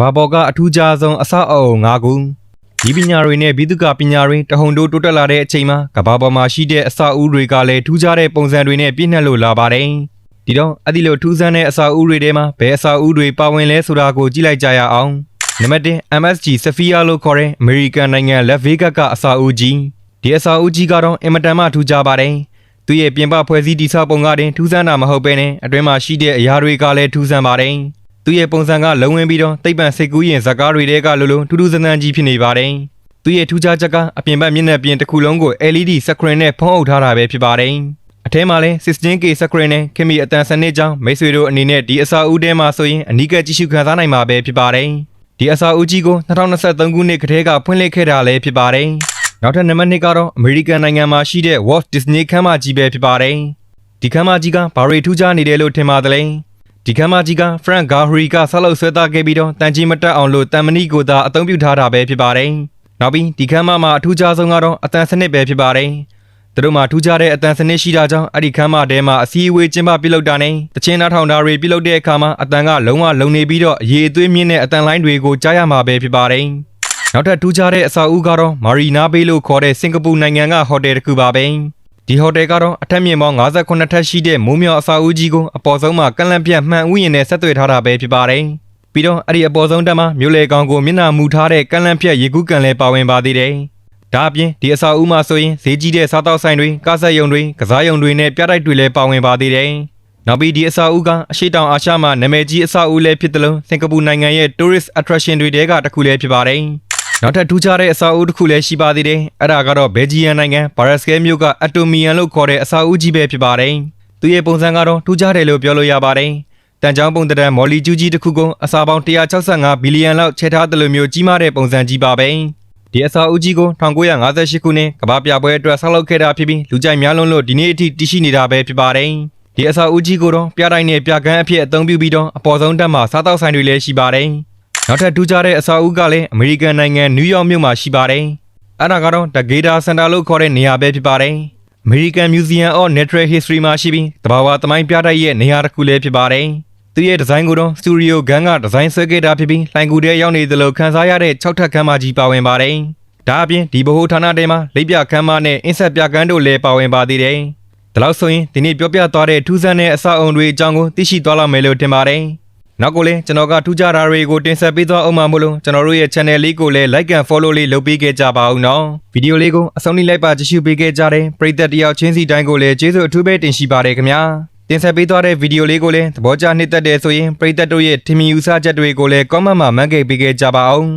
ဘာပေါ်ကအထူးခြားဆုံးအဆောက်အအုံ၅ခုဒီပညာတွေနဲ့ဘိသုကပညာတွေတဟုန်တိုးတိုးတက်လာတဲ့အချိန်မှာကဘာပေါ်မှာရှိတဲ့အဆောက်အဦတွေကလည်းထူးခြားတဲ့ပုံစံတွေနဲ့ပြည့်နှက်လို့လာပါတယ်ဒီတော့အဲ့ဒီလိုထူးဆန်းတဲ့အဆောက်အဦတွေထဲမှာဘယ်အဆောက်အဦတွေပါဝင်လဲဆိုတာကိုကြည့်လိုက်ကြရအောင်နံပါတ်1 MSG Sophia လို့ခေါ်တဲ့ American နိုင်ငံ Las Vegas ကအဆောက်အဦကြီးဒီအဆောက်အဦကြီးကတော့အင်မတန်မှထူးခြားပါတယ်သူရဲ့ပြင်ပဖွဲ့စည်းတည်ဆောက်ပုံကတင်ထူးဆန်းတာမဟုတ်ဘဲနဲ့အတွင်းမှာရှိတဲ့အရာတွေကလည်းထူးဆန်းပါတယ်။ သူရဲ့ပုံစံကလုံဝင်ပြီးတော့တိတ်ပံစိတ်ကူးရင်ဇာကားတွေတဲကလိုလိုထူးထူးဆန်းဆန်းကြီးဖြစ်နေပါတယ်။သူရဲ့ထူးခြားချက်ကအပြင်ဘက်မျက်နှာပြင်တစ်ခုလုံးကို LED screen နဲ့ဖုံးအုပ်ထားတာပဲဖြစ်ပါတယ်။အထဲမှာလည်း 16K screen နဲ့ခင်မီအတန်စနစ်ကြောင့်မိတ်ဆွေတို့အနေနဲ့ဒီအစာအုပ်ထဲမှာဆိုရင်အနီးကပ်ကြည့်ရှုခံစားနိုင်မှာပဲဖြစ်ပါတယ်။ဒီအစာအုပ်ကြီးကို2023ခုနှစ်ကတည်းကဖွင့်လှစ်ခဲ့တာလည်းဖြစ်ပါတယ်။နောက်ထပ်နံပါတ်2ကတော့အမေရိကန်နိုင်ငံမှာရှိတဲ့ Walt Disney ခန်းမကြီးပဲဖြစ်ပါတယ်။ဒီခန်းမကြီးကဘာတွေထူးခြားနေတယ်လို့ထင်ပါသလဲ။ ဒီခန်းမကြီးက Frank Gehry ကဆက်လုပ်ဆွဲသားခဲ့ပြီးတော့တန်ကြီးမတက်အောင်လို့တန်မဏိကိုသာအသုံးပြုထားတာပဲဖြစ်ပါတယ်။နောက်ပြီးဒီခန်းမမှာအထူးခြားဆုံးကတော့အတန်စနစ်ပဲဖြစ်ပါတယ်။သူတို့မှာထူးခြားတဲ့အတန်စနစ်ရှိတာကြောင့်အဲ့ဒီခန်းမထဲမှာအစည်းအဝေးကျင်းပပြုလုပ်တာနဲ့တချင်းနှထောင်တာတွေပြုလုပ်တဲ့အခါမှာအတန်ကလုံးဝလုံနေပြီးတော့ရေအသွေးမြင့်တဲ့အတန်လိုင်းတွေကိုကြားရမှာပဲဖြစ်ပါတယ်။နောက်ထပ်ထူးခြားတဲ့အဆောက်အဦကတော့မာရီနာဘေးလို့ခေါ်တဲ့စင်ကာပူနိုင်ငံကဟိုတယ်တစ်ခုပါပဲ ဒီဟိုတယ်ကတော့အထက်မြင့်ပေါင်း58ထပ်ရှိတဲ့မိုးမြောက်အဆောက်အဦကြီးကိုအပေါ်ဆုံးမှာကန့်လန့်ပြတ်မှန်ဥယျာဉ်နဲ့ဆက်သွယ်ထားတာပဲဖြစ်ပါတယ်ပြီးတော့အဲ့ဒီအပေါ်ဆုံးတက်မှာမြို့လေကောင်ကိုမျက်နှာမူထားတဲ့ကန့်လန့်ပြတ်ရေကူးကန်လည်းပါဝင်ပါသေးတယ်ဒါအပြင်ဒီအဆောက်အဦမှာဆိုရင်ဈေးကြီးတဲ့စားတောက်ဆိုင်တွေကားဆက်ရုံတွေကစားရုံတွေနဲ့ပြတိုက်တွေလည်းပါဝင်ပါသေးတယ်နောက်ပြီးဒီအဆောက်အဦကအရှိတောင်အာရှမှာနာမည်ကြီးအဆောက်အဦလည်းဖြစ်တယ်လို့စင်ကာပူနိုင်ငံရဲ့ tourist attraction တွေတဲကတစ်ခုလည်းဖြစ်ပါတယ် နောက်ထပ်ထူးခြားတဲ့အစာအုပ်တစ်ခုလည်းရှိပါသေးတယ်။အဲ့ဒါကတော့ဘယ်ဂျီယန်နိုင်ငံဘာရက်စကဲမြို့ကအတိုမီယန်လို့ခေါ်တဲ့အစာအုပ်ကြီးပဲဖြစ်ပါတယ်။သူရဲ့ပုံစံကတော့ထူးခြားတယ်လို့ပြောလို့ရပါတယ်။တန်ချောင်းပုံတံမော်လီကျူးကြီးတစ်ခုကိုအစာပေါင်း165ဘီလီယံလောက်ချဲထားတယ်လို့မျိုးကြီးမားတဲ့ပုံစံကြီးပါပဲ။ဒီအစာအုပ်ကြီးကို1958ခုနှစ်ကမ္ဘာပြပွဲအတွက်ဆောက်လုပ်ခဲ့တာဖြစ်ပြီးလူကြိုက်များလွန်းလို့ဒီနေ့အထိတည်ရှိနေတာပဲဖြစ်ပါတယ်။ဒီအစာအုပ်ကြီးကိုတော့ပြတိုင်းနဲ့ပြကန်းအဖြစ်အသုံးပြုပြီးတော့အပေါ်ဆုံးတက်မှာစားတောက်ဆိုင်တွေလည်းရှိပါတယ်။ နောက်ထပ်ထူးခြားတဲ့အစာအုပ်ကလည်းအမေရိကန်နိုင်ငံနယူးယောက်မြို့မှာရှိပါတယ်။အဲ့ဒါကတော့ The Gator Center လို့ခေါ်တဲ့နေရာပဲဖြစ်ပါတယ်။ American Museum of Natural History မှာရှိပြီးတဘာဝသမိုင်းပြတိုက်ရဲ့နေရာတစ်ခုလည်းဖြစ်ပါတယ်။သူရဲ့ဒီဇိုင်းကိုတော့ Studio Gun ကဒီဇိုင်းဆွဲခဲ့တာဖြစ်ပြီးလှိုင်ကူထဲရောက်နေသလိုခန်းစားရတဲ့6ထပ်ခန်းမကြီးပါဝင်ပါတယ်။ဒါအပြင်ဒီဘဟုဌာနထဲမှာလက်ပြခန်းမနဲ့အင်းဆက်ပြကန်းတို့လည်းပါဝင်ပါသေးတယ်။ဒါလို့ဆိုရင်ဒီနေ့ပြောပြသွားတဲ့ထူးဆန်းတဲ့အဆောက်အုံတွေအကြောင်းကိုသိရှိသွားလောက်မယ်လို့ထင်ပါတယ်။ နောက်ကိုလည်းကျွန်တော်ကထူးခြားတာတွေကိုတင်ဆက်ပေးသွားအောင်မှာမို့လို့ကျွန်တော်တို့ရဲ့ channel လေးကိုလည်း like and follow လေးလုပ်ပေးခဲ့ကြပါဦးနော်ဗီဒီယိုလေးကိုအဆုံးထိလိုက်ပါကြည့်ရှုပေးခဲ့ကြတဲ့ပရိသတ်တယောက်ချင်းစီတိုင်းကိုလည်းကျေးဇူးအထူးပဲတင်ရှိပါတယ်ခင်ဗျာတင်ဆက်ပေးသွားတဲ့ဗီဒီယိုလေးကိုလည်းသဘောကျနှစ်သက်တယ်ဆိုရင်ပရိသတ်တို့ရဲ့ထင်မြင်ယူဆချက်တွေကိုလည်း comment မှာမှတ်ခဲ့ပေးခဲ့ကြပါအောင်